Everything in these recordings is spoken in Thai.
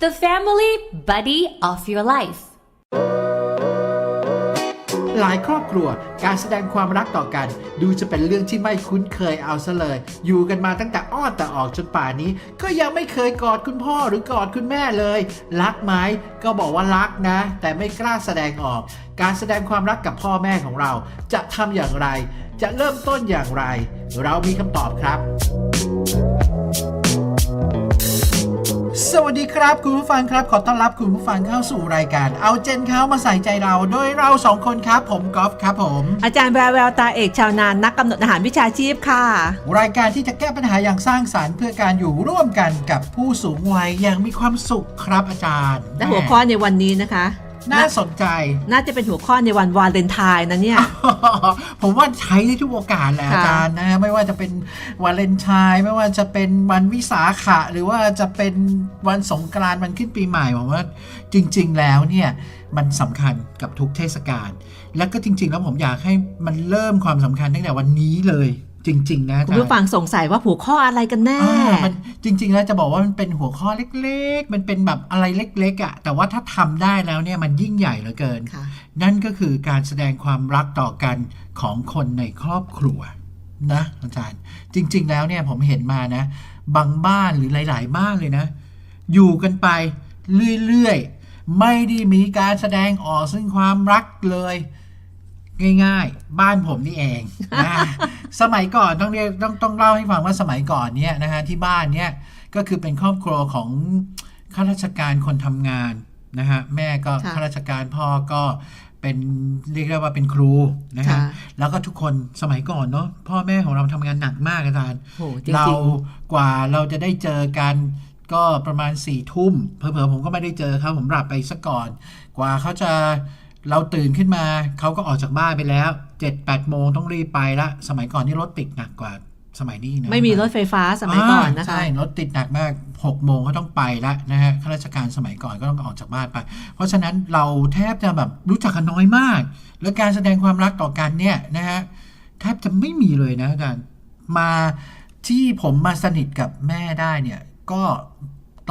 the family buddy of your life. หลายครอบครัวการแสดงความรักต่อกัน ดูจะเป็นเรื่องที่ไม่คุ้นเคยเอาซะเลย อยู่กันมาตั้งแต่อ้อนแต่ออกจนป่านนี้ ก็ยังไม่เคยกอดคุณพ่อหรือกอดคุณแม่เลย รักไหมก็บอกว่ารักนะ แต่ไม่กล้าแสดงออก การแสดงความรักกับพ่อแม่ของเรา จะทำอย่างไร จะเริ่มต้นอย่างไร เรามีคำตอบครับ สวัสดีครับ คุณผู้ฟังครับ ขอต้อนรับคุณผู้ฟังเข้าสู่รายการ เอาเจนเขามาใส่ใจเรา โดยเราสองคนครับผมกอล์ฟครับผม อาจารย์แววแววตาเอกชาวนานนักกำหนดอาหารวิชาชีพค่ะ รายการที่จะแก้ปัญหาอย่างสร้างสารรค์เพื่อการอยู่ร่วมกันกับผู้สูงวัยอย่างมีความสุขครับอาจารย์และหัวข้อในวันนี้นะคะ น่าสนใจ น่าจะเป็นหัวข้อในวันวาเลนไทน์นะเนี่ย ผมว่าใช้ได้ทุกโอกาสแหละค่ะอาจารย์นะไม่ว่าจะเป็นวาเลนไทน์ไม่ว่าจะเป็นวันวิสาขะ หรือว่าจะเป็นวันสงกรานต์วันขึ้นปีใหม่ผมว่าจริง ๆ แล้วเนี่ยมันสำคัญกับทุกเทศกาลแล้วก็จริง ๆ แล้วผมอยากให้มันเริ่มความสำคัญตั้งแต่วันนี้เลย จริง ๆ นะอาคุจาณรย์ผู้ฟังสงสัยว่าหัวข้ออะไรกันแน่อ่ามันจริง ๆ แล้วจะบอกว่ามันเป็นหัวข้อเล็กๆ มันเป็นแบบอะไรเล็กๆอะ่ะ แต่ว่าถ้าทำได้แล้วเนี่ยมันยิ่งใหญ่เหลือเกินค่ะนั่นก็คือการแสดงความรักต่อกันของคนในครอบครัวนะอาจารย์ จริง ๆ แล้วเนี่ยผมเห็นมานะ บางบ้านหรือหลาย ๆ บ้านเลยนะ อยู่กันไปเรื่อยๆ ไม่ได้มีการแสดงออกซึ่งความรักเลย ง่าย ๆ บ้านผมนี่เองนะสมัยก่อนต้องเรียกต้องต้องเล่าให้ฟังว่าสมัยก่อนเนี่ยนะฮะที่บ้านเนี่ยก็คือเป็นครอบครัวของข้าราชการคนทำงานนะฮะแม่ก็ค่ะข้าราชการพ่อก็เป็นเรียกได้ว่าเป็นครูนะฮะค่ะแล้วก็ทุกคนสมัยก่อนเนาะพ่อแม่ของเราทำงานหนักมากอาจารย์โหจริงๆเรากว่าเราจะได้เจอกันก็ประมาณสี่ทุ่มเผลอๆผมก็ไม่ได้เจอเขาผมหลับไปซะก่อน กว่าเขาจะ เราตื่นขึ้นมาเขาก็ออกจากบ้านไปแล้ว7จ็ดแปดโมงต้องรีบไปละ สมัยก่อนนี่รถติดหนักกว่าสมัยนี้นะไม่มีรถไฟฟ้าสมัยก่อนนะาคะใช่รถติดหนักมาก6กโมงก็ต้องไปละนะฮะข้าราชการสมัยก่อนก็ต้องออกจากบ้านไป เพราะฉะนั้นเราแทบจะแบบรู้จักกันน้อยมาก แล้วการแสดงความรักต่อกันเนี่ยนะฮะแทบจะไม่มีเลยนะอาจารย์มาที่ผมมาสนิทกับแม่ได้เนี่ยก็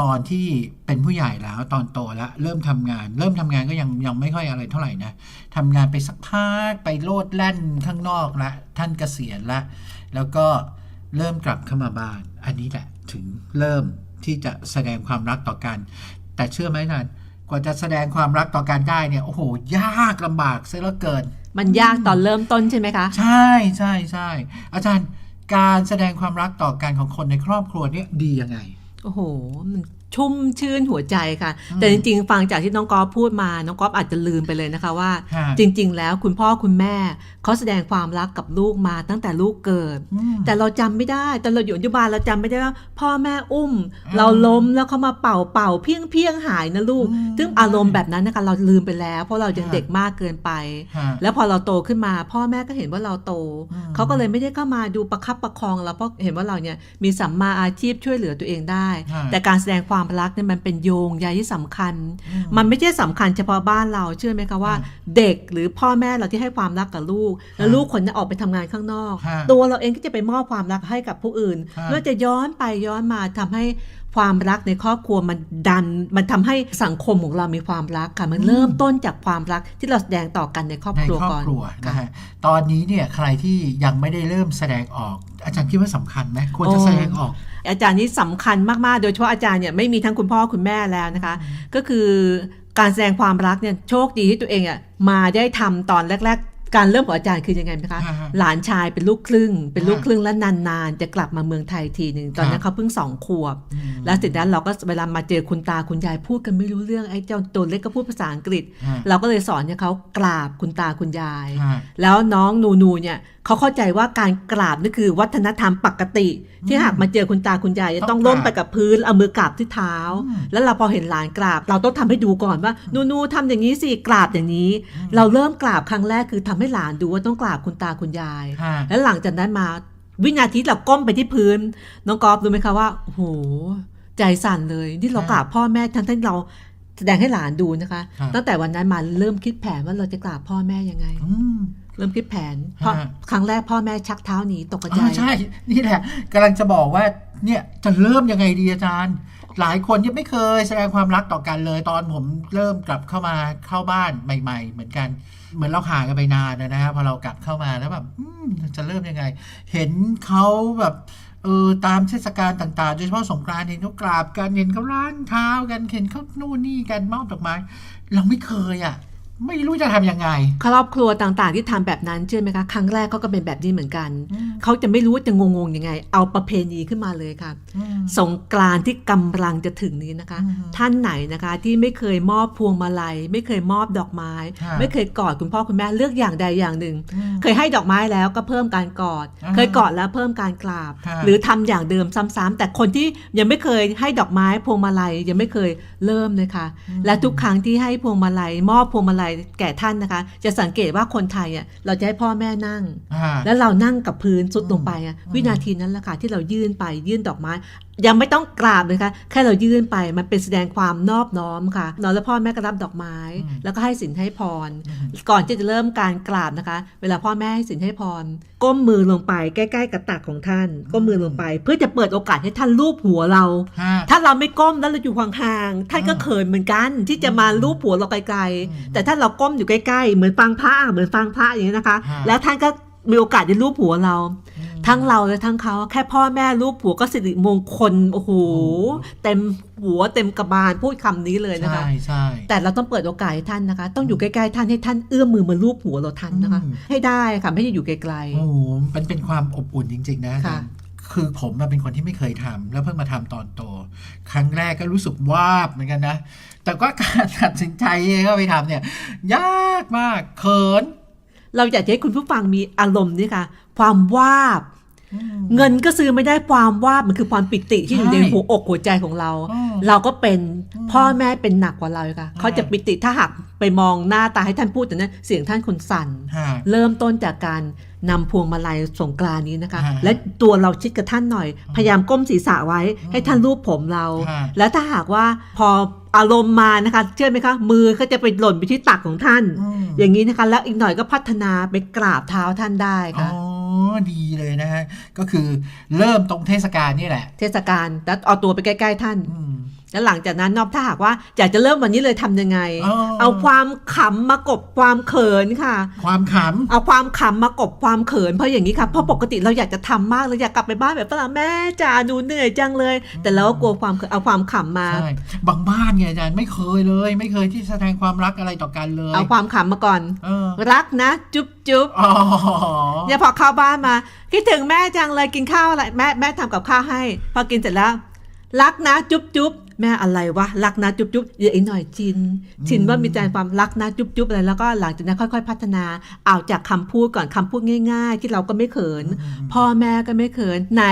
ตอนที่เป็นผู้ใหญ่แล้วตอนโตแล้วเริ่มทำงาน เริ่มทำงานก็ยังยังไม่ค่อยอะไรเท่าไหร่นะทำงานไปสักพักไปโลดแล่นข้างนอกละท่านเกษียณละแล้วก็เริ่มกลับเข้ามาบ้าน อันนี้แหละถึงเริ่มที่จะแสดงความรักต่อกัน แต่เชื่อไหมท่านกว่าจะแสดงความรักต่อกันได้เนี่ยโอ้โห ยากลำบากเสียเหลือเกิน มันยากตอนเริ่มต้นใช่ไหมคะ ใช่ใช่ใช่อาจารย์การแสดงความรักต่อกันของคนในครอบครัวเนี่ยดียังไง โอ้โห มัน ชุ่มชื่นหัวใจค่ะ แต่จริงๆ ฟังจากที่น้องกอฟพูดมาน้องกอฟอาจจะลืมไปเลยนะคะว่าฮะจริง ๆ แล้วคุณพ่อคุณแม่เขาแสดงความรักกับลูกมาตั้งแต่ลูกเกิดอืมแต่เราจำไม่ได้ตอนเราอยู่อนุบาลเราจำไม่ได้ว่า พ่อแม่อุ้มอืมเราล้มแล้วเขามาเป่าเป่าเพียงเพียงหายนะลูกอืมซึ่งอารมณ์แบบนั้นนะคะเราลืมไปแล้ว เพราะเรายังฮะเด็กมากเกินไปฮะแล้วพอเราโตขึ้นมา พ่อแม่ก็เห็นว่าเราโตอืมเขาก็เลยไม่ได้เข้ามาดูประคับประคองเราเพราะเห็นว่าเราเนี่ยมีสัมมาอาชีพช่วยเหลือตัวเองได้ฮะแต่การแสดงความรักเนี่ยมันเป็นโยงใยที่สำคัญอืมมันไม่ใช่สำคัญเฉพาะบ้านเราเชื่อไหมคะว่าฮะเด็กหรือพ่อแม่เราที่ให้ความรักกับลูก แล้วฮะลูกคนนั้นออกไปทำงานข้างนอกฮะตัวเราเองก็จะไปมอบความรักให้กับผู้อื่นฮะแล้วจะย้อนไปย้อนมาทำให้ความรักในครอบครัวมันดัน มันทำให้สังคมของเรามีความรักค่ะมันเริ่มต้นจากความรักที่เราแสดงต่อกันในครอบในครัวครอบก่อนครัวนะค่ะฮะตอนนี้เนี่ยใครที่ยังไม่ได้เริ่มแสดงออก อาจารย์คิดว่าสำคัญไหมควรจะโอ้แสดงออก อาจารย์นี่สำคัญมากๆ โดยเฉพาะอาจารย์เนี่ยไม่มีทั้งคุณพ่อคุณแม่แล้วนะคะ ก็คือการแสดงความรักเนี่ยโชคดีที่ตัวเองอะมาได้ทำตอนแรก ๆ การเริ่มของอาจารย์คือยังไงนะคะฮะฮะหลานชายเป็นลูกครึ่ง เป็นลูกฮะครึ่งแล้วนานๆ จะกลับมาเมืองไทยทีหนึ่งตอนนั้ครันบเขาเพิ่งสองขวบอืมแล้วเสร็จแล้วเราก็เวลามาเจอคุณตาคุณยายพูดกันไม่รู้เรื่องไอ้เจ้าตัวเล็กก็พูดภาษาอังกฤษฮะเราก็เลยสอนให้เขากราบคุณตาคุณยายฮะแล้วน้องนูนูเนี่ย เขาเข้าใจว่าการกราบนี่คือวัฒนธรรมปกติ ที่หากมาเจอคุณตาคุณยายจะต้ต้อองงกราบล้มไปกับพื้นเอามือกราบที่เท้าอืมแล้วเราพอเห็นหลานกราบ เราต้องทำให้ดูก่อนว่านูนูทำอย่างนี้สิกราบอย่างนี้ เราเริ่มกราบครั้งแรกคือทำให้หลานดูว่าต้องกราบคุณตาคุณยายฮะแล้วหลังจากนั้นมาวินาทีเราก้มไปที่พื้น น้องกอล์ฟรู้ไหมคะว่าโอ้โหใจสั่นเลยนี่เรากราบพ่อแม่ทั้งที่เราแสดงให้หลานดูนะคะครับตั้งแต่วันนั้นมาเริ่มคิดแผนว่าเราจะกราบพ่อแม่ยังไงอืม เริ่มคิดแผนเพราะฮะครั้งแรกพ่อแม่ชักเท้าหนีตกกระอ๋จาอยใช่ นี่แหละกำลังจะบอกว่าเนี่ยจะเริ่มยังไงดีอาจารย์ หลายคนยังไม่เคยแสดงความรักต่อกันเลย ตอนผมเริ่มกลับเข้ามาเข้าบ้านใหม่ ๆ เหมือนกัน เหมือนเราห่างกันไปนานนะฮะพอเรากลับเข้ามาแล้วแบบอืมจะเริ่มยังไง เห็นเขาแบบเออตามเทศกาลต่างๆ โดยเฉพาะสงกรานต์เห็นเขากราบกันเห็นเขาล้างเท้ากันเห็นเขานู่นนี่กันมอบดอกไม้ เราไม่เคยอะ ไม่รู้จะทำยังไง ครอบครัวต่างๆ ที่ทำแบบนั้นเชื่อไหมคะ ครั้งแรกเขาก็เป็นแบบนี้เหมือนกัน เขาจะไม่รู้ว่าจะงงๆยังไง เอาประเพณีขึ้นมาเลยค่ะ สงกรานต์ที่กำลังจะถึงนี้นะคะอืมท่านไหนนะคะที่ไม่เคยมอบพวงมาลัย ไม่เคยมอบดอกไม้ค่ะไม่เคยกอดคุณพ่อคุณแม่เลือกอย่างใดอย่างหนึ่ง เคยให้ดอกไม้แล้วก็เพิ่มการกอดอ่าเคยกอดแล้วเพิ่มการกราบค่ะหรือทำอย่างเดิมซ้ำๆแต่คนที่ยังไม่เคยให้ดอกไม้พวงมาลัยยังไม่เคยเริ่มเลยค่ะ และทุกครั้งที่ให้พวงมาลัย มอบพวงมาลัยแก่ท่านนะคะ จะสังเกตว่าคนไทยอะเราจะให้พ่อแม่นั่ง แล้วเรานั่งกับพื้นสุดลงไปอะวินาทีนั้นแหละค่ะที่เรายื่นไปยื่นดอกไม้ ยังไม่ต้องกราบเลยค่ะแค่เรายื่นไปมันเป็นแสดงความนอบน้อมค่ะเนอะแล้วพ่อแม่ก็รับดอกไม้ แล้วก็ให้สินให้พร ก่อนที่จะเริ่มการกราบนะคะ เวลาพ่อแม่ให้สินให้พร ก้มมือลงไปใกล้ ๆ กับตักของท่าน ก้มมือลงไป เพื่อจะเปิดโอกาสให้ท่านลูบหัวเราฮะถ้าเราไม่ก้มแล้วเราอยู่ห่างๆท่านก็อ่าเขินเหมือนกัน ที่จะมาลูบหัวเราไกลอืมๆแต่ถ้าเราก้มอยู่ใกล้ๆเหมือนฟังพระเหมือนฟังพระอย่างนี้นะคะฮะแล้วท่านก็มีโอกาสได้ลูบหัวเราอืม ทั้งเราและทั้งเขาแค่พ่อแม่ลูบหัวก็สิริมงคลโอ้โหโอ้เต็มหัวเต็มกระบาลพูดคำนี้เลยนะคะใช่ใช่แต่เราต้องเปิดโอกาสให้ท่านนะคะ ต้องอยู่ใกล้ๆท่านให้ท่านเอื้อมมือมาลูบหัวเราทันนะคะอืมให้ได้ค่ะไม่ใช่อยู่ไกลโอ้โหมันเป็นความอบอุ่นจริง ๆ นะค่ะคือผมอะเป็นคนที่ไม่เคยทำแล้วเพิ่งมาทำตอนโต ครั้งแรกก็รู้สึกวาบเหมือนกันนะ แต่ก็การตัดสินใจเข้าไปทำเนี่ย ยากมากเขินๆเราอยากจะให้คุณผู้ฟังมีอารมณ์นี่ค่ะ ความวาบ เงินก็ซื้อไม่ได้ความว่ามันคือความปิติที่อยู่ในใช่หัวอกหัวใจของเราอืมเราก็เป็นอืมพ่อแม่เป็นหนักกว่าเราค่ะใช่เขาจะปิติถ้าหากไปมองหน้าตาให้ท่านพูดแต่นั้นเสียงท่านคนสั่นฮะเริ่มต้นจากการนำพวงมาลัยสงกรานต์นี้นะคะฮะและตัวเราชิดกับท่านหน่อย พยายามก้มศีรษะไว้ ให้ท่านรูปผมเราฮะแล้วถ้าหากว่าพออารมณ์มานะคะ เชื่อไหมคะมือก็จะไปหล่นไปที่ตักของท่านอืมอย่างนี้นะคะแล้วอีกหน่อยก็พัฒนาไปกราบเท้าท่านได้อ๋อค่ะ ดีเลยนะฮะก็คือเริ่มตรงเทศกาลนี่แหละ เทศกาลแล้วเอาตัวไปใกล้ ๆ ท่านอืม แล้วหลังจากนั้นนอกถ้าหากว่าอยากจะเริ่มวันนี้เลยทำยังไงอ๋อเอาความขำมากบความเขินค่ะ ความขเอาความขำมากบความเขินเพราะอย่างนี้ค่ะเพราะปกติเราอยากจะทำมากเลยอยากกลับไปบ้านแบบฝรั่งแม่จ๋าหนูเหนื่อยจังเลย แต่เราก็กลัวความเขินเอาความขำำมาใช่บางบ้านไงอาจารย์ไม่เคยเลย ไม่เคยที่แสดงความรักอะไรต่อกันเลย เอาความขำมาก่อนเออรักนะ จุ๊บจุ๊บอ๋อเนี่ยพอเข้าบ้านมาคิดถึงแม่จังเลยกินข้าวอะไรแม่แม่ทำกับข้าวให้ พอกินเสร็จแล้ว รักนะ จุ๊บจุ๊บ แม่อะไรวะรักนะจุ๊บจุ๊บเดี๋ยวอีกหน่อยชินชินว่ามีใจความรักนะจุ๊บจุ๊บอะไรแล้วก็หลังจากนั้นค่อย ๆ พัฒนาเอาจากคำพูดก่อนคำพูดง่าย ๆ ที่เราก็ไม่เขิน พ่อแม่ก็ไม่เขินไหน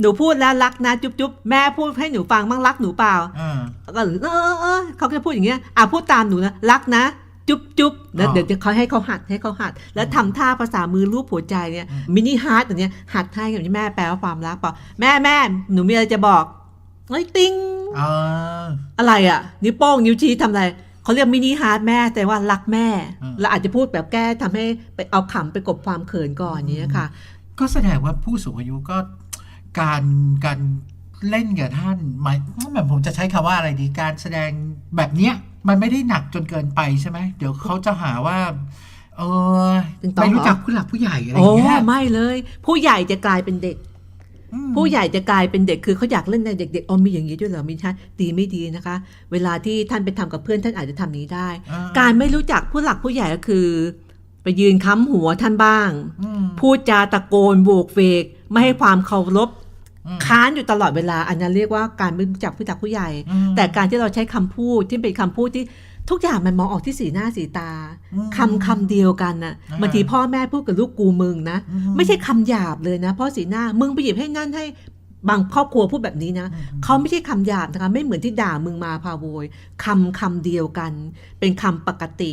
หนูพูดแล้วรักนะจุ๊บจุ๊บแม่พูดให้หนูฟังบ้างรักหนูเปล่าอ่าก็เออเออเออเขาก็จะพูดอย่างเงี้ยอะพูดตามหนูนะรักนะจุ๊บจุ๊บแล้วอ๋อเดี๋ยวเขาให้เขาหัดให้เขาหัด แล้วทำท่าภาษามือรูปหัวใจเนี่ยอืมมินิฮาร์ดอย่างเนี้ยหัดให้กับที่แม่แปลว่าความรักเปล่าแม่แม่หนูมีอะไรจะบอก เฮ้ยติ้งอ่าอะไรอะ นิ้วโป้งนิ้วชี้ทำอะไรเขาเรียกมินิฮาร์ดแม่แต่ว่ารักแม่อืมเราอาจจะพูดแบบแก้ทำให้ไปเอาขำไปกลบความเขินก่อนอย่างเนี้ยค่ะ ก็แสดงว่าผู้สูงอายุก็การการเล่นกับท่านหมายแบบผมจะใช้คำว่าอะไรดีการแสดงแบบเนี้ย มันไม่ได้หนักจนเกินไปใช่ไหมเดี๋ยวเขาจะหาว่า เออเป็นต่อไม่รู้จักผู้หลักผู้ใหญ่อะไรอโอ้ย่างเงี้ยไม่เลย ผู้ใหญ่จะกลายเป็นเด็กอืม ผู้ใหญ่จะกลายเป็นเด็กคือเขาอยากเล่นในเด็กๆอ๋อมีอย่างนี้ด้วยเหรอมีท่านดีไม่ดีนะคะ เวลาที่ท่านไปทำกับเพื่อนท่านอาจจะทำนี้ได้อ่การไม่รู้จักผู้หลักผู้ใหญ่ก็คือ ไปยืนค้ำหัวท่านบ้างอืมพูดจาตะโกนโบกเวก ไม่ให้ความเคารพอืมค้านอยู่ตลอดเวลา อันนั้นเรียกว่าการไม่รู้จักผู้จักผู้ใหญ่อืมแต่การที่เราใช้คำพูดที่เป็นคำพูดที่ ทุกอย่างมันมองออกที่สีหน้าสีตาอืมคำคำเดียวกันน่ะอ่าบางทีพ่อแม่พูดกับลูกกูมึงนะอืไม่ใช่คำหยาบเลยนะ เพราะสีหน้ามึงไปหยิบให้นั่นให้บางครอบครัวพูดแบบนี้นะอืมเขาไม่ใช่คำหยาบนะคะไม่เหมือนที่ด่ามึงมาพาโวยคำคำเดียวกัน เป็นคำปกติ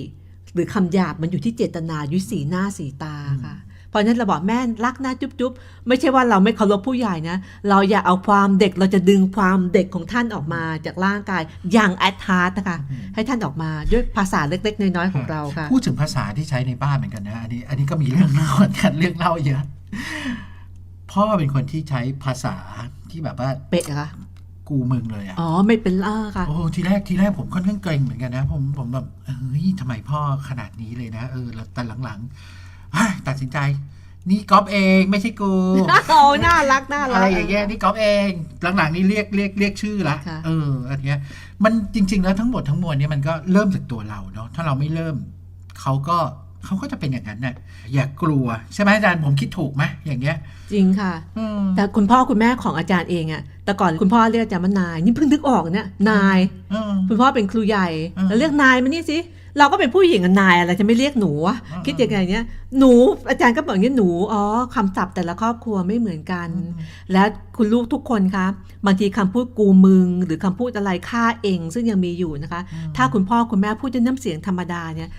หรือคำหยาบมันอยู่ที่เจตนาอยู่สีหน้าสีตาค่ะ เพราะฉะนั้นเราบอกแม่รักนะจุ๊บจุ๊บไม่ใช่ว่าเราไม่เคารพผู้ใหญ่นะ เราอย่าเอาความเด็กเราจะดึงความเด็กของท่านออกมาจากร่างกายอย่างแอดฮาร์ดนะคะให้ท่านออกมาด้วยภาษาเล็กๆ น้อยๆของเราค่ะพูดถึงภาษาที่ใช้ในบ้านเหมือนกันนะอันนี้อันนี้ก็มีเรื่องเล่าเหมือนกันเรื่องเล่าเยอะพ่อเป็นคนที่ใช้ภาษาที่แบบว่าเป๊ะเหรอคะกูมึงเลยอะอ๋อ ไม่เป็นล่าค่ะ โอ้ ทีแรก ทีแรกผมค่อนข้างเกรงเหมือนกันนะ ผม ผมแบบ เฮ้ยทำไมพ่อขนาดนี้เลยนะ เออแล้วแต่หลังๆเฮ้ย ตัดสินใจ นี่ก๊อฟเองไม่ใช่กูโอ้น่ารักน่ารักอะไรอย่างเงี้ยนี่ก๊อฟเองหลังๆนี่เรียกเรียกเรียกชื่อละค่ะเอออันเนี้ย มันจริง ๆ แล้วทั้งหมดทั้งมวลเนี่ยมันก็เริ่มจากตัวเราเนาะถ้าเราไม่เริ่มเขาก็เขาก็จะเป็นอย่างนั้นน่ะอย่ากลัวใช่ไหมอาจารย์ผมคิดถูกไหมอย่างเงี้ย จริงค่ะอืมแต่คุณพ่อคุณแม่ของอาจารย์เองอะแต่ก่อนคุณพ่อเรียกอาจารย์ว่านาย นี่เพิ่งนึกออกเนี่ยนายอืมคุณพ่อเป็นครูใหญ่อืมแล้วเรียกนายมานี่สิ เราก็เป็นผู้หญิงกับนายอะไรจะไม่เรียกหนูวะอืมคิดยังไงเนี้ยหนูอาจารย์ก็บอกอย่างนี้หนูอ๋อคำศัพท์แต่ละครอบครัวไม่เหมือนกัน และคุณลูกทุกคนคะบางทีคำพูดกูมึง หรือคำพูดอะไรฆ่าเองซึ่งยังมีอยู่นะคะ ถ้าคุณพ่อคุณแม่พูดด้วยน้ำเสียงธรรมดาเนี่ย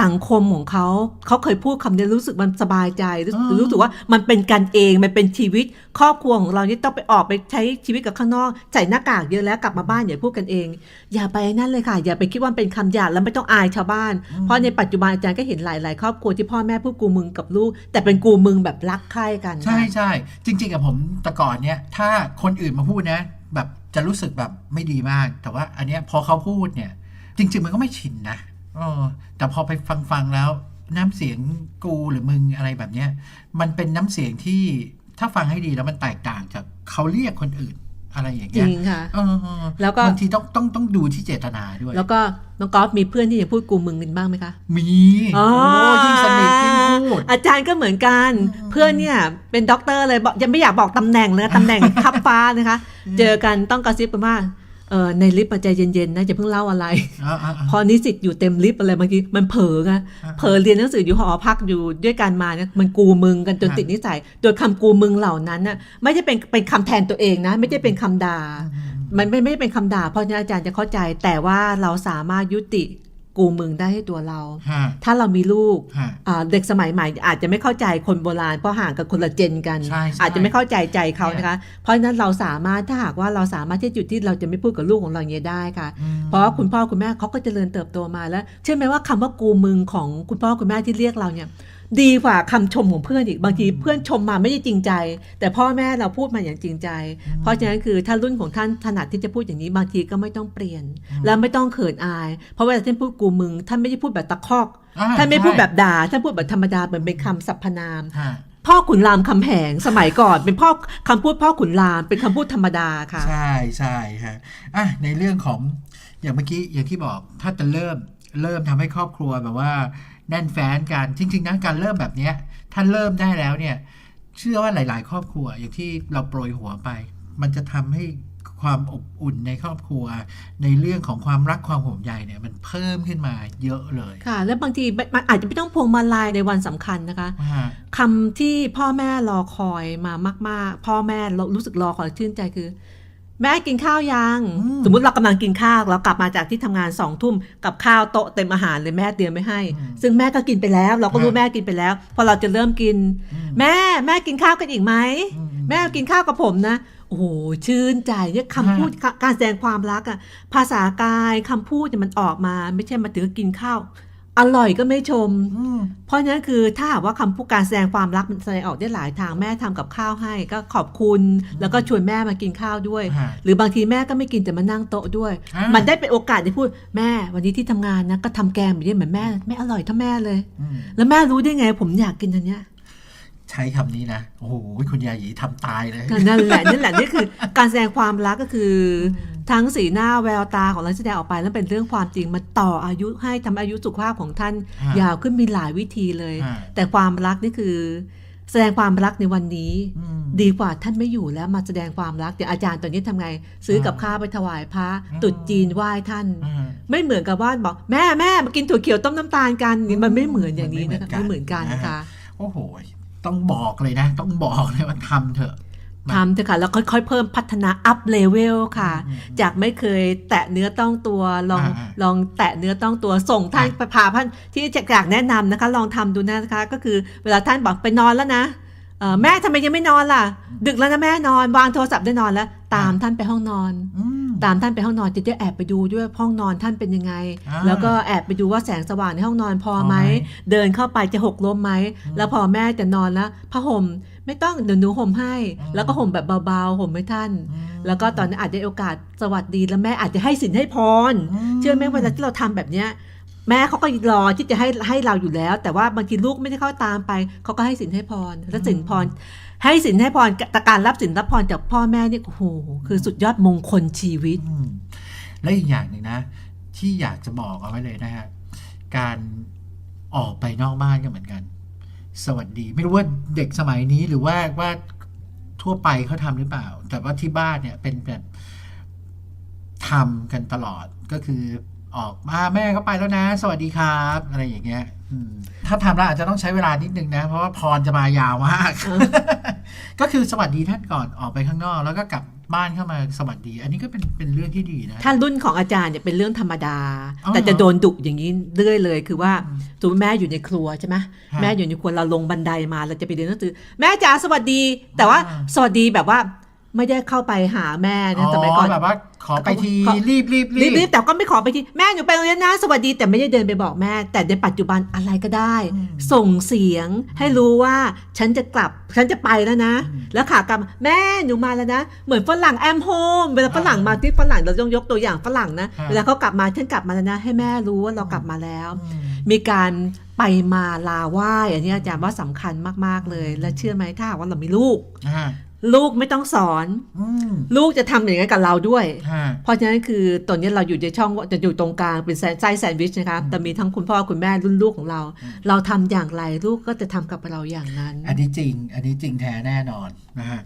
สังคมของเขา เขาเคยพูดคำนี้รู้สึกมันสบายใจรู้สึกอืมรู้สึกว่ามันเป็นกันเองมันเป็นชีวิต ครอบครัวของเรานี่ต้องไปออกไปใช้ชีวิตกับข้างนอกใส่หน้ากากเยอะแล้วกลับมาบ้านอย่าพูดกันเอง อย่าไปนั่นเลยค่ะ อย่าไปคิดว่ามันเป็นคำหยาบแล้วไม่ต้องอายชาวบ้าน เพราะในปัจจุบันอาจารย์ก็เห็นหลาย ๆ ครอบครัวที่พ่อแม่พูดกูมึงกับลูก แต่เป็นกูมึงแบบรักใคร่กัน ใช่ค่ะใช่จริง ๆ กับผมแต่ก่อนเนี่ยถ้าคนอื่นมาพูดนะแบบจะรู้สึกแบบไม่ดีมาก แต่ว่าอันเนี้ยพอเขาพูดเนี่ย จริง ๆ มันก็ไม่ชินนะเออแต่พอไปฟังๆแล้ว น้ำเสียงกูหรือมึงอะไรแบบเนี้ย มันเป็นน้ำเสียงที่ถ้าฟังให้ดีแล้วมันแตกต่างจากเขาเรียกคนอื่นอะไรอย่างจเงี้ยริงค่ะเออเออแล้วก็ บางทีต้องต้องต้องดูที่เจตนาด้วย แล้วก็น้องกอล์ฟมีเพื่อนที่จะพูดกูมึงกันบ้างไหมคะมีโอ้ยิ่งสนิทยิ่งพูด อาจารย์ก็เหมือนกันเพื่อนเนี่ยเป็นด็อกเตอร์เลยบอกยังไม่อยากบอกตำแหน่งเลยตำแหน่ง คับฟ้านะคะ เจอกันต้องกระซิบกันว่าเออ ในลิฟต์อะใจเย็นๆนะอย่าเพิ่งเล่าอะไรอ่าอ่าอ่าพอนิสิตอยู่เต็มลิฟต์อะไรบางทีมันเผลอไงอ่าเผลอเรียนหนังสืออยู่หอพักอยู่ด้วยกันมาเนี่ยมันกูมึงกันจนอ่าติดนิสัย โดยคำกูมึงเหล่านั้นน่ะไม่ใช่เป็นเป็นคำแทนตัวเองนะ ไม่ใช่เป็นคำด่ามันไม่ไม่ได้เป็นคำด่าเพราะฉะนั้นอาจารย์จะเข้าใจ แต่ว่าเราสามารถยุติ กูมึงได้ให้ตัวเราฮะถ้าเรามีลูกฮะอ่าเด็กสมัยใหม่อาจจะไม่เข้าใจคนโบราณเพราะห่างกับคนละเจนกันใช่ใช่อาจจะไม่เข้าใจใจเขานะคะ เพราะฉะนั้นเราสามารถถ้าหากว่าเราสามารถที่จุดที่เราจะไม่พูดกับลูกของเราอย่างนี้ยได้ค่ะอืมเพราะว่าคุณพ่อคุณแม่เขาก็เจริญเติบโตมาแล้ว เชื่อไหมว่าคำว่ากูมึงของคุณพ่อคุณแม่ที่เรียกเราเนี่ย ดีกว่าคำชมของเพื่อนอีกบางทีเพื่อนชมมาไม่ได้จริงใจ แต่พ่อแม่เราพูดมาอย่างจริงใจ เพราะฉะนั้นคือถ้ารุ่นของท่านถนัดที่จะพูดอย่างนี้บางทีก็ไม่ต้องเปลี่ยน แล้วไม่ต้องเขินอาย เพราะเวลาท่านพูดกูมึงท่านไม่ได้พูดแบบตะคอกอ่าท่านไม่ใช่พูดแบบด่าท่านพูดแบบธรรมดาเหมือนเป็นคำสรรพนามฮะพ่อขุนรามคำแหงสมัยก่อนเป็นพ่อคำพูดพ่อขุนรามเป็นคำพูดธรรมดาค่ะ ใช่ใช่ฮะอะในเรื่องของอย่างเมื่อกี้อย่างที่บอกถ้าจะเริ่ม เริ่มทำให้ครอบครัวแบบว่าแน่นแฟนกันจริง ๆนะการเริ่มแบบเนี้ยถ้าเริ่มได้แล้วเนี่ย เชื่อว่าหลาย ๆ ครอบครัวอย่างที่เราโปรยหัวไป มันจะทำให้ความอบอุ่นในครอบครัว ในเรื่องของความรักความห่วงใยเนี่ยมันเพิ่มขึ้นมาเยอะเลยค่ะ และบางทีมันอาจจะไม่ต้องพวงมาลัยในวันสำคัญนะคะว่าคำที่พ่อแม่รอคอยมามาก ๆ พ่อแม่เรารู้สึกรอคอยชื่นใจคือ แม่กินข้าวยังอืมสมมุติเรากำลังกินข้าวเรากลับมาจากที่ทำงานสองทุ่มกับข้าวโต๊ะเต็มอาหารเลยแม่เตรียมไม่ให้อืมซึ่งแม่ก็กินไปแล้ว เราก็รู้ฮะแม่กินไปแล้ว พอเราจะเริ่มกินอืมแม่แม่กินข้าวกันอีกไหมอืมแม่กินข้าวกับผมนะโอ้โหชื่นใจเนี่ยคำพูดการแสดงความรักอะภาษากายคำพูดเนี่ยมันออกมา ไม่ใช่มาถึงกินข้าว อร่อยก็ไม่ชมอืมเพราะฉะนั้นคือถ้าหากว่าคำพูดการแสดงความรักมันแสดงออกได้หลายทางแม่ทำกับข้าวให้ ก็ขอบคุณ แล้วก็ชวนแม่มากินข้าวด้วยฮะหรือบางทีแม่ก็ไม่กินแต่มานั่งโต๊ะด้วยอ่ามัมันได้เป็นโอกาสได้พูดแม่วันนี้ที่ทำงานนะก็ทำแกงแบบนี้เหมือนแม่แม่อร่อยเท่าแม่เลยอืมแล้วแม่รู้ได้ไง ผมอยากกินอันเนี้ยใช้คำนี้นะ โอ้โหคุณยาหยีทำตายเลยก็นั่นแหละนั่นแหละนี่คือการแสดงความรักก็คืออ ทั้งสีหน้าแววตาของเราแสดงออกไปแล้วเป็นเรื่องความจริงมาต่ออายุให้ทำให้อายุสุขภาพของท่านฮะยาวขึ้นมีหลายวิธีเลยฮะแต่ความรักนี่คือ แสดงความรักในวันนี้อืมดีกว่าท่านไม่อยู่แล้วมาแสดงความรักอย่างอาจารย์ตอนนี้ทำไง ซื้อกับข้าวไปถวายพระอืมตรุษจีนไหว้ท่านอ่าไม่เหมือนกับว่าบอกแม่แม่มากินถั่วเขียวต้มน้ำตาลกันนี่มันไม่เหมือนอย่างนี้มันไม่นะคะเหมือนกันไม่เหมือนกันนะคะโอ้โหต้องบอกเลยนะ ต้องบอกเลยว่าทำเถอะ ทำเถอะค่ะ แล้วค่อยๆ เพิ่มพัฒนาอัพเลเวลค่ะอืมจากไม่เคยแตะเนื้อต้องตัวลองอ่าลองแตะเนื้อต้องตัวส่งท่านไปพาท่านที่จะอยากแนะนำนะคะ ลองทำดูนะคะ ก็คือเวลาท่านบอกไปนอนแล้วนะเอ่อแม่ทำไมยังไม่นอนล่ะ ดึกแล้วนะแม่นอน วางโทรศัพท์ได้นอนแล้ว ตามท่านไปห้องนอนอืมตามท่านไปห้องนอนจะได้แอบไปดูด้วยห้องนอนท่านเป็นยังไงอ่าแล้วก็แอบไปดูว่าแสงสว่างในห้องนอนพอไหมพอไหมเดินเข้าไปจะหกล้มไหมแล้วพอแม่จะนอนแล้วผ้าห่ม ไม่ต้องเดี๋ยวหนูห่มให้อืมแล้วก็ห่มแบบเบาๆห่มให้ท่านอืมแล้วก็ตอนนั้นอาจจะได้โอกาสสวัสดีแล้วแม่อาจจะให้สินให้พรอืมเชื่อไหมเวลาที่เราทำแบบเนี้ยแม่เขาก็รอที่จะให้ให้เราอยู่แล้ว แต่ว่าบางทีลูกไม่ได้เข้าตามไปเขาก็ให้สินให้พร แล้วสินพร ให้สินให้พรแต่การรับสินรับพรจากพ่อแม่นี่โอ้โหคือสุดยอดมงคลชีวิตอืมและอีกอย่างหนึ่งนะ ที่อยากจะบอกเอาไว้เลยนะฮะการออกไปนอกบ้านก็เหมือนกัน สวัสดี ไม่รู้ว่าเด็กสมัยนี้หรือว่าว่าทั่วไปเขาทำหรือเปล่า แต่ว่าที่บ้านเนี่ยเป็นแบบทำกันตลอดก็คือออกมาแม่ก็ไปแล้วนะ สวัสดีครับ อะไรอย่างเงี้ยอืมถ้าทำแล้วอาจจะต้องใช้เวลานิดนึงนะ เพราะว่าพรจะมายาวมาก ก็คือสวัสดีท่านก่อนออกไปข้างนอก แล้วก็กลับ บ้านเข้ามาสวัสดี อันนี้ก็เป็นเป็นเรื่องที่ดีนะถ้ารุ่นของอาจารย์เนี่ยเป็นเรื่องธรรมดาอ๋อแต่จะโดนดุอย่างนี้เรื่อยเลย คือว่าอืมสมมติแม่อยู่ในครัวใช่ไหมฮะแม่อยู่ในครัวเราลงบันไดมาเราจะไปเรียนหนังสือแม่จ๋าสวัสดี แต่ว่าอ่าสวัสดีแบบว่า ไม่ได้เข้าไปหาแม่อ๋นะสมัยก่อนอแบบว่าขอไปทีขอรีบรีบรีบๆแต่ก็ไม่ขอไปที่แม่หนูไปโรงเรียนนะสวัสดีแต่ไม่ได้เดินไปบอกแม่ แต่ในปัจจุบันอะไรก็ได้อืมส่งเสียงให้รู้ว่าฉันจะกลับฉันจะไปแล้วนะอืมแล้วขากลับแม่หนูมาแล้วนะ เหมือนฝรั่งแอมโฮมเวลาฝรั่งอ่ามมาที่ฝรั่งเราต้องยกตัวอย่างฝรั่งนะฮะเวลาเขากลับมาฉันกลับมาแล้วนะ ให้แม่รู้ว่าเรากลับมาแล้วอืมมีการไปมาลาไหว้อันนี้อาจารย์ว่าสำคัญมากๆเลย และเชื่อไหมถ้าหากว่าเรามีลูกอ่า ลูกไม่ต้องสอนอืมลูกจะทำอย่างนั้นกับเราด้วยฮะเพราะฉะนั้นคือตอนนี้เราอยู่ในช่องว่าจะอยู่ตรงกลางเป็นไส้แซนด์วิชนะคะแต่มีทั้งคุณพ่อคุณแม่รุ่นลูกของเราอืมเราทำอย่างไรลูกก็จะทำกับเราอย่างนั้น อันนี้จริง อันนี้จริงแท้แน่นอนนะฮะ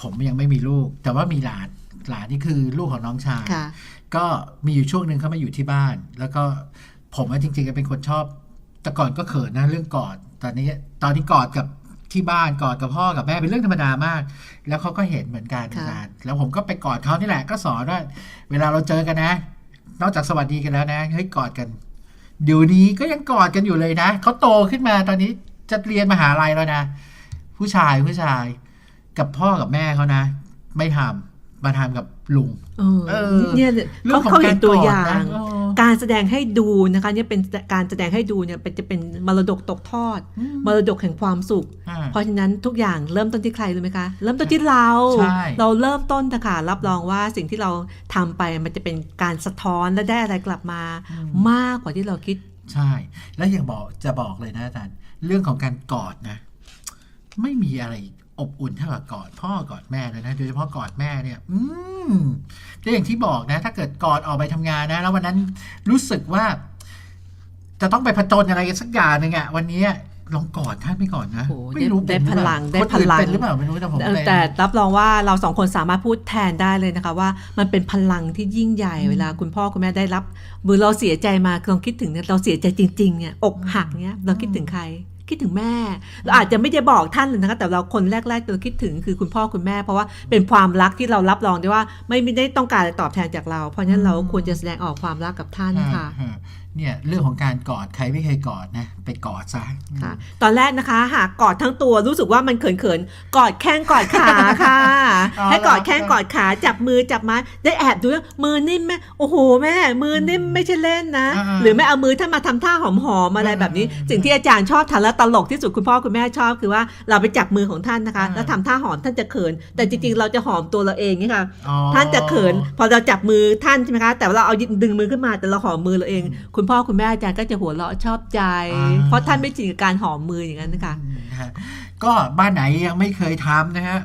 ผมยังไม่มีลูก แต่ว่ามีหลานหลานนี่คือลูกของน้องชายค่ะก็มีอยู่ช่วงหนึ่งเขามาอยู่ที่บ้าน แล้วก็ผมว่าจริงๆก็เป็นคนชอบ แต่ก่อนก็เขินนะเรื่องกอดตอนนี้ตอนที่กอดกับ ที่บ้านกอดกับพ่อกับแม่เป็นเรื่องธรรมดามาก แล้วเขาก็เห็นเหมือนกันค่ะนานแล้วผมก็ไปกอดเขานี่แหละก็สอนว่า เวลาเราเจอกันนะ นอกจากสวัสดีกันแล้วนะเฮ้ยกอดกันเดี๋ยวนี้ก็ยังกอดกันอยู่เลยนะเขาโตขึ้นมาตอนนี้จะเรียนมหาลัยแล้วนะ ผู้ชายผู้ชาย กับพ่อกับแม่เขานะ ไม่ทำมาทำกับลุง เออเออเนี่ยเรื่อเขางของเขาเห็นตัวการกอดอย่างนะเออ การแสดงให้ดูนะคะเนี่ยเป็นการแสดงให้ดูเนี่ยเป็นจะเป็นมรดกตกทอดอืมมรดกแห่งความสุขอ่าเพราะฉะนั้นทุกอย่างเริ่มต้นที่ใครรู้ไหมคะ เริ่มต้นที่เราใช่เราเริ่มต้นแต่ค่ะรับรองว่าสิ่งที่เราทำไปมันจะเป็นการสะท้อนและได้อะไรกลับมามากกว่าที่เราคิด ใช่ แล้วอย่างบอกจะบอกเลยนะอาจารย์เรื่องของการกอดนะ ไม่มีอะไร อบอุ่นเท่ากับกอดพ่อกอดแม่เลยนะโดยเฉพาะกอดแม่เนี่ย อืมก็อย่างที่บอกนะ ถ้าเกิดกอดออกไปทำงานนะ แล้ววันนั้นรู้สึกว่า จะต้องไปผจญอะไรกันสักอย่างหนึ่งอะวันนี้ลองกอดท่านไปก่อนนะโอ้โหไม่รู้ได้เป็นหรือเปาพลังได้คนอื่นพลังเป็นหรือเปล่าไม่รู้แต่ผมเป็นแต่รับรองว่าเราสองคนสามารถพูดแทนได้เลยนะคะ ว่ามันเป็นพลังที่ยิ่งใหญ่เวลาคุณพ่อคุณแม่ได้รับมือเราเสียใจมาลองคิดถึงเนี่ยเราเสียใจจริงๆเนี่ยอกหักเนี่ยเราคิดถึงใคร คิดถึงแม่ เราอาจจะไม่ได้บอกท่านเลยนะคะ แต่เราคนแรกๆเราคิดถึงคือคุณพ่อคุณแม่ เพราะว่าเป็นความรักที่เรารับรองได้ว่าไม่ได้ต้องการอะไรตอบแทนจากเรา เพราะฉะนั้นเราควรจะแสดงออกความรักกับท่านค่ะอ่า เนี่ยเรื่องของการกอดใครไม่เคยกอดนะไปกอดซะค่ะ ตอนแรกนะคะ หากกอดทั้งตัวรู้สึกว่ามันเขินๆกอดแข้งกอดขาค่ะอ๋อให้กอดแข้งกอดขาจับมือจับไม้ได้แอบดูว่ามือนิ่มไหมโอ้โหแม่มือนิ่มไม่ใช่เล่นนะอ่าๆหรือไม่เอามือท่านมาทำท่าหอมๆอะไรแบบนี้อ่าๆสิ่งที่อาจารย์ชอบทำแล้วตลกที่สุดคุณพ่อคุณแม่ชอบคือว่าเราไปจับมือของท่านนะคะอ่าแล้วทำท่าหอมท่านจะเขิน แต่จริงๆ เราจะหอมตัวเราเองนี่ค่ะอ๋อท่านจะเขิน พอเราจับมือท่านใช่ไหมคะแต่ว่าเราเอาดึงมือขึ้นมาแต่เราหอมมือเราเองคุณพ่อคุณแม่อาจารย์ก็จะหัวเราะชอบใจอ่าเพราะท่านไม่ชินกับการหอมมืออย่างนั้นนะคะอืมนะฮะก็บ้านไหนยังไม่เคยทำนะฮะ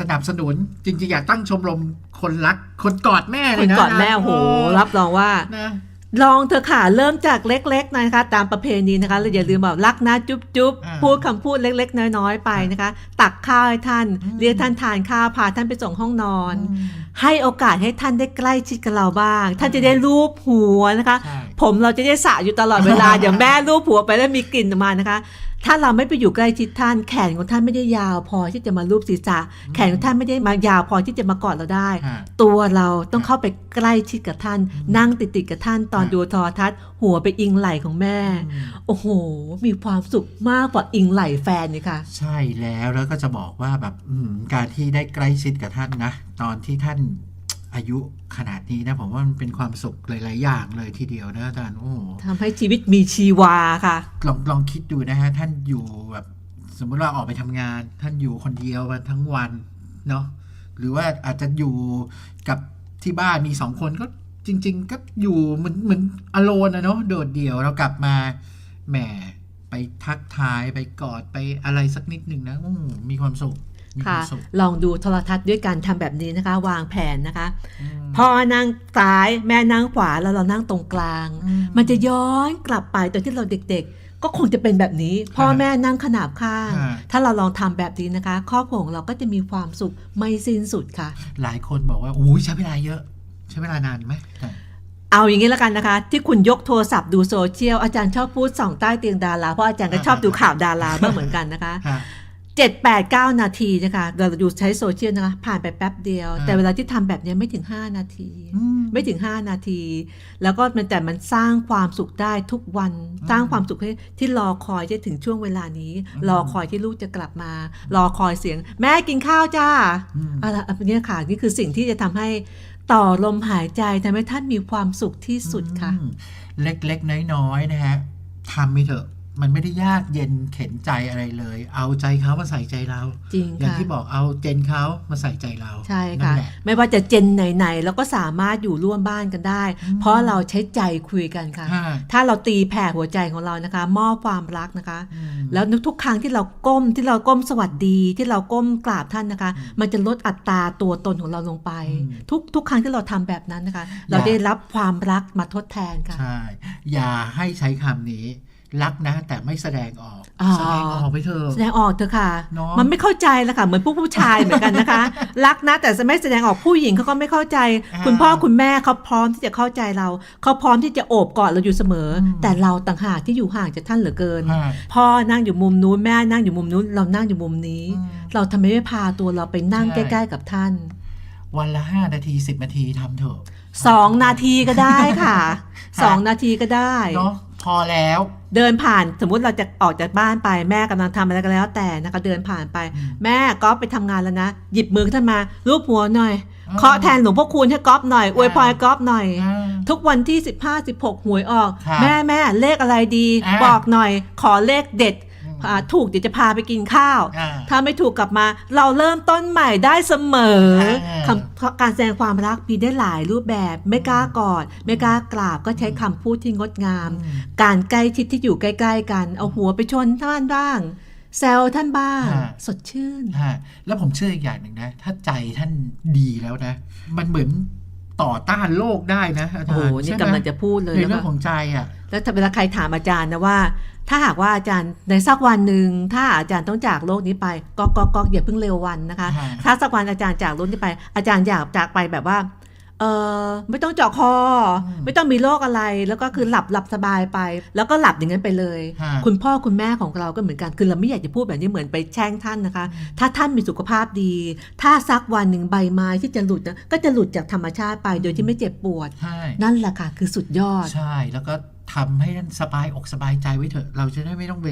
สนับสนุนจริงๆอยากตั้งชมรมคนรักคนกอดแม่เลคุยณนะกอดแม่โอ้โหรับรองว่านะ ลองเธอะค่ะเริ่มจากเล็กๆนะคะ ตามประเพณีนะคะแล้วอย่าลืมแบบรักนะจุ๊บจุ๊บอ่าพูดคำพูดเล็ก ๆ น้อยๆไปนะคะ ตักข้าวให้ท่านอืมเรียกท่านทานข้าวพาท่านไปส่งห้องนอน ให้โอกาสให้ท่านได้ใกล้ชิดกับเราบ้าง ท่านจะได้รูปหัวนะคะใช่ผมเราจะได้สระอยู่ตลอดเวลาเดี๋ยวแม่รูปหัวไปแล้วมีกลิ่นออกมานะคะ ถ้าเราไม่ไปอยู่ใกล้ชิดท่านแขนของท่านไม่ได้ยาวพอที่จะมารูปศีรษะ แขนของท่านไม่ได้มายาวพอที่จะมากอดเราได้ฮะตัวเราต้องเข้าไปใกล้ชิดกับท่าน นั่งติดติดๆกับท่านตอนฮะดูโทรทัศน์หัวไปอิงไหล่ของแม่อืมโอ้โห มีความสุขมากกว่าอิงไหล่แฟนนี่ค่ะ ใช่แล้วแล้วก็จะบอกว่าแบบอืมการที่ได้ใกล้ชิดกับท่านนะ ตอนที่ท่าน อายุขนาดนี้นะผมว่ามันเป็นความสุขหลาย ๆ อย่างเลยทีเดียวนะอาจารย์โอ้โหทำให้ชีวิตมีชีวาค่ะ ลองลองคิดดูนะฮะท่านอยู่แบบสมมุติเราออกไปทำงาน ท่านอยู่คนเดียววันทั้งวันเนาะหรือว่าอาจจะอยู่กับที่บ้านมีสองคนก็จริง ๆ ก็อยู่เหมือนเหมือนอโลนนะเนาะโดดเดี่ยวเรากลับมาแหมไปทักทายไปกอดไปอะไรสักนิดหนึ่งนะอืมมีความสุขมี คค่ะวามสุขลองดูโทรทัศน์ด้วยการทำแบบนี้นะคะ วางแผนนะคะอืมพ่อนั่งซ้ายแม่นั่งขวาแล้วเรานั่งตรงกลางอืมมันจะย้อนกลับไปตอนที่เราเด็ก ๆ ก็คงจะเป็นแบบนี้ พ่อแม่นั่งขนาบข้างฮะถ้าเราลองทำแบบนี้นะคะ ครอบครัวของเราก็จะมีความสุขไม่สิ้นสุดค่ะ หลายคนบอกว่าอุ้ยใช้เวลาเยอะ ใช้เวลานานไหมเอาอย่างนี้แล้วกันนะคะ ที่คุณยกโทรศัพท์ดูโซเชียลอาจารย์ชอบพูดส่องใต้เตียงดาราเพราะอาจารย์ก็ชอบดูข่าวดาราบ้างเหมือนกันนะคะ ฮะ7 8 9 นาทีนะคะเราดูใช้โซเชียลนะคะผ่านไปแป๊บเดียวอ่าแต่เวลาที่ทำแบบนี้ไม่ถึง 5 นาทีอืมไม่ถึง 5 นาที แล้วก็มันแต่มันสร้างความสุขได้ทุกวัน สร้างความสุขให้ที่รอคอยที่ถึงช่วงเวลานี้อืมรอคอยที่ลูกจะกลับมา รอคอยเสียง แม่กินข้าวจ้าอืมอะไรอันนี้ค่ะนี่คือสิ่งที่จะทำให้ต่อลมหายใจทำให้ท่านมีความสุขที่สุดค่ะอืมเล็กๆน้อยๆนะฮะทำไปเถอะ มันไม่ได้ยากเย็นเข็นใจอะไรเลย เอาใจเขามาใส่ใจเรา จริงอย่างค่ะที่บอกเอาเจนเขามาใส่ใจเรา ใช่นั่ค่ะนแหละไม่ว่าจะเจนไหนๆแล้วก็สามารถอยู่ร่วมบ้านกันได้อืมเพราะเราใช้ใจคุยกันค่ะฮะถ้าเราตีแผ่หัวใจของเรานะคะ มอบความรักนะคะอืมแล้วทุกครั้งที่เราก้มที่เราก้มสวัสดี ที่เราก้มกราบท่านนะคะ มันจะลดอัตราตัวตนของเราลงไปอืมทุกทุกครั้งที่เราทำแบบนั้นนะคะอย่าเราได้รับความรักมาทดแทนค่ะใช่อย่าให้ใช้คำนี้ รักนะ แต่ไม่แสดงออกอ๋อแสดงออกไปเถอะแสดงออกเถอะค่ะเนอะมันไม่เข้าใจแล้วค่ะ เหมือนผู้ผู้ชายเหมือนกันนะคะ รักนะ แต่จะไม่แสดงออกผู้หญิงเขาก็ไม่เข้าใจอ่าคุณพ่อคุณแม่เขาพร้อมที่จะเข้าใจเราเขาพร้อมที่จะโอบกอดเราอยู่เสมออมแต่เราต่างหากที่อยู่ห่างจากท่านเหลือเกินฮะพ่อนั่งอยู่มุมนู้นแม่นั่งอยู่มุมนู้น เรานั่งอยู่มุมนี้อืมเราทำไมไม่พาตัวเราไปนั่งใช่ใกล้ ๆ กับท่าน วันละห้านาทีสิบนาทีทำเถอะสองนาทีก็ได้ค่ะสองนาทีก็ได้เนาะพอแล้ว เดินผ่านสมมุติเราจะออกจากบ้านไปแม่กำลังทำอะไรก็แล้ว แต่นะคะเดินผ่านไปอืมแม่ก๊อฟไปทำงานแล้วนะ หยิบมือขึ้นมารูปหัวหน่อยอ่าเคาะแทนหลวงพ่อคูณให้ก๊อฟหน่อยอวยพรให้ก๊อฟหน่อยอ่าทุกวันที่ 15 16หวยออกครับแม่แม่เลขอะไรดีอ่าบอกหน่อย ขอเลขเด็ดอืมอ่า ถูกเดี๋ยวจะพาไปกินข้าวอ่าถ้าไม่ถูกกลับมาเราเริ่มต้นใหม่ได้เสมออ่าคำการแสดงความรักมีได้หลายรูปแบบ ไม่กล้ากอด ไม่กล้ากราบก็ใช้คำพูดที่งดงามอืมการใกล้ชิดที่อยู่ใกล้ ๆ กัน เอาหัวไปชนท่านบ้างแซวท่านบ้างฮะสดชื่นฮะแล้วผมเชื่ออีกอย่างหนึ่งนะ ถ้าใจท่านดีแล้วนะ มันเหมือน ต่อต้านโลกได้นะอาโอ้จารโหย์นี่ใช่ไหมกำลังจะพูดเลยในแล้วเรื่ก็องของใจอะ แล้วถ้าเวลาใครถามอาจารย์นะว่า ถ้าหากว่าอาจารย์ในสักวันหนึ่งถ้าอาจารย์ต้องจากโลกนี้ไปก็ก็ก็อย่าเพิ่งเร็ววันนะคะฮะถ้าสักวันอาจารย์จากโลกนี้ไป อาจารย์อยากจากไปแบบว่า เออไม่ต้องเจาะคออมไม่ต้องมีโรคอะไร แล้วก็คือหลับหลับสบายไป แล้วก็หลับอย่างนั้นไปเลยฮะคุณพ่อคุณแม่ของเราก็เหมือนกันคือเราไม่อยากจะพูดแบบนี้เหมือนไปแช่งท่านนะคะ ถ้าท่านมีสุขภาพดี ถ้าสักวันหนึ่งใบไม้ที่จะหลุดนะก็จะหลุดจากธรรมชาติไป โดยที่ไม่เจ็บปวดใช่นั่นแหละค่ะคือสุดยอดใช่แล้วก็ทำให้ท่านสบายอกสบายใจไว้เถอะ เราจะได้ไม่ต้องไป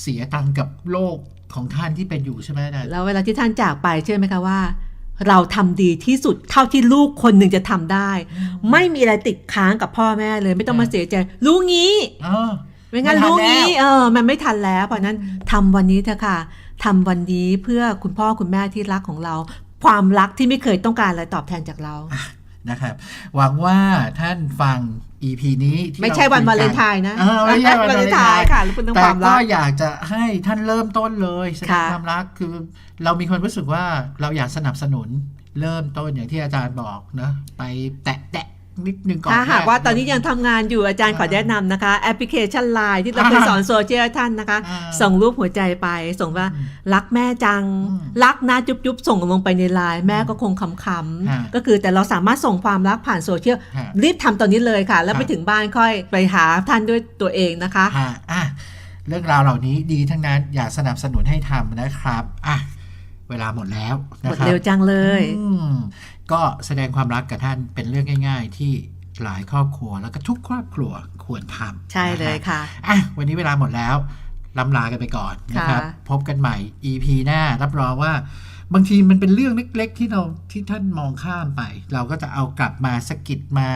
เสียตังค์กับโลกของท่านที่เป็นอยู่ใช่ไหมอาจารย์แล้วเวลาที่ท่านจากไปเชื่อไหมคะว่า เราทำดีที่สุดเท่าที่ลูกคนหนึ่งจะทำได้ ไม่มีอะไรติดค้างกับพ่อแม่เลย ไม่ต้องมาเสียใจรู้งี้เออไม่งั้นไม่ทันรู้งี้แล้วเออ มันไม่ทันแล้ว เพราะฉะนั้นทำวันนี้เถอะค่ะทำวันนี้เพื่อคุณพ่อคุณแม่ที่รักของเรา ความรักที่ไม่เคยต้องการอะไรตอบแทนจากเรานะครับหวังว่าท่านฟัง EP นี้ที่ไม่ใช่วันรวาคุยเลกันไทน์นะเออไม่ใช่วันวาเลนไทน์ค่ะรู้เรื่องแต่ความก็รักอยากจะให้ท่านเริ่มต้นเลยแสดงค่ะความรักคือ เรามีความรู้สึกว่าเราอยากสนับสนุนเริ่มต้นอย่างที่อาจารย์บอกนะไปแตะแตะ นิดนึงก่อน ถ้าหากแรว่าตอนนี้ยังทำงานอยู่อาจารย์ขอแนะนำนะคะ แอปพลิเคชันไลน์ที่เราเคยสอนโซเชียลให้ท่านนะคะ อ่าส่งรูปหัวใจไป ส่งว่าอืมรักแม่จัง อืมรักนะจุ๊บจุ๊บส่งลงไปในไลน์แม่ก็คงขำฮะๆก็คือแต่เราสามารถส่งความรักผ่านโซเชียลฮะรีบทำตอนนี้เลยค่ะ แล้วฮะไปถึงบ้านค่อยไปหาท่านด้วยตัวเองนะคะฮะอะเรื่องราวเหล่านี้ดีทั้งนั้นอยากสนับสนุนให้ทำนะครับอะเวลาหมดแล้วหนะมดครับเร็วจังเลย อืม ก็แสดงความรักกับท่านเป็นเรื่องง่าย ๆ ที่หลายครอบครัวแล้วก็ทุกครอบครัวควรทำใช่เลยนะฮะค่ะอะ วันนี้เวลาหมดแล้วลำลากันไปก่อนนะครับค่ะพบกันใหม่ EP หน้า รับรองว่า บางทีมันเป็นเรื่องเล็ก ๆ ที่เราที่ท่านมองข้ามไป เราก็จะเอากลับมาสะกิดมา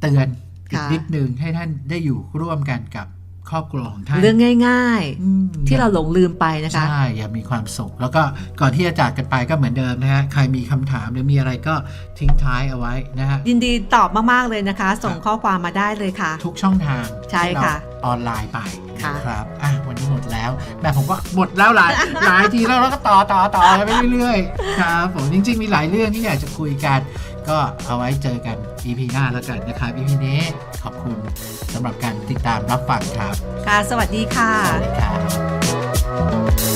เตือนอีกนิดนึงให้ท่านได้อยู่ร่วมกันกับ ครอบครัวของท่านเรื่องง่ายอืมๆที่เราหลงลืมไปนะคะใช่อย่ามีความสุข แล้วก็ก่อนที่จะจากกันไปก็เหมือนเดิมนะฮะใครมีคำถามหรือมีอะไรก็ทิ้งท้ายเอาไว้นะฮะยินดีตอบมากๆเลยนะคะ ส่งข้อความมาได้เลยค่ะ ทุกช่องทางใช่ค่ะที่เราออนไลน์ไปค่ะนะครับอะวันนี้หมดแล้วแม่ผมก็หมดแล้วหลายหลายทีแล้วแล้วก็ต่อต่อต่อไปเรื่อยๆครับผมจริง ๆ มีหลายเรื่องที่อยากจะคุยกัน ก็เอาไว้เจอกัน EP หน้าแล้วกันนะครับ EP นี้ ขอบคุณสำหรับการติดตามรับฟังครับ ค่ะ สวัสดีค่ะสวัสดีครับ